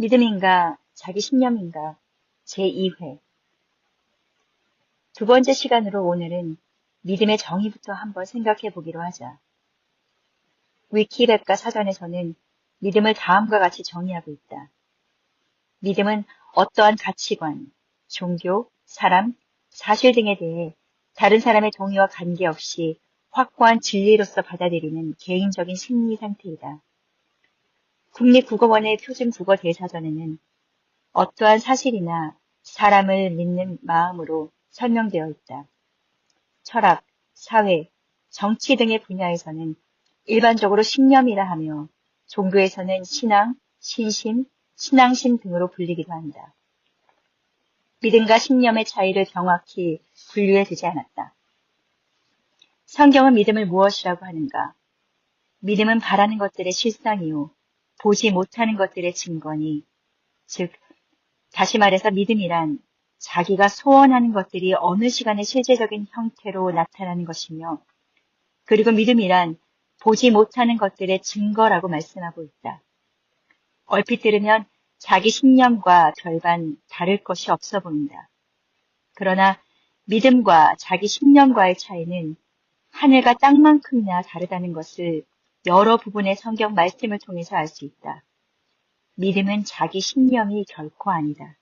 믿음인가, 자기 신념인가, 제2회. 두 번째 시간으로 오늘은 믿음의 정의부터 한번 생각해 보기로 하자. 위키백과 사전에서는 믿음을 다음과 같이 정의하고 있다. 믿음은 어떠한 가치관, 종교, 사람, 사실 등에 대해 다른 사람의 동의와 관계없이 확고한 진리로서 받아들이는 개인적인 심리 상태이다. 국립국어원의 표준국어 대사전에는 어떠한 사실이나 사람을 믿는 마음으로 설명되어 있다. 철학, 사회, 정치 등의 분야에서는 일반적으로 신념이라 하며 종교에서는 신앙, 신심, 신앙심 등으로 불리기도 한다. 믿음과 신념의 차이를 정확히 분류해 두지 않았다. 성경은 믿음을 무엇이라고 하는가? 믿음은 바라는 것들의 실상이요. 보지 못하는 것들의 증거니, 즉, 다시 말해서 믿음이란 자기가 소원하는 것들이 어느 시간에 실제적인 형태로 나타나는 것이며, 그리고 믿음이란 보지 못하는 것들의 증거라고 말씀하고 있다. 얼핏 들으면 자기 신념과 별반 다를 것이 없어 보인다. 그러나 믿음과 자기 신념과의 차이는 하늘과 땅만큼이나 다르다는 것을 여러 부분의 성경 말씀을 통해서 알 수 있다. 믿음은 자기 신념이 결코 아니다.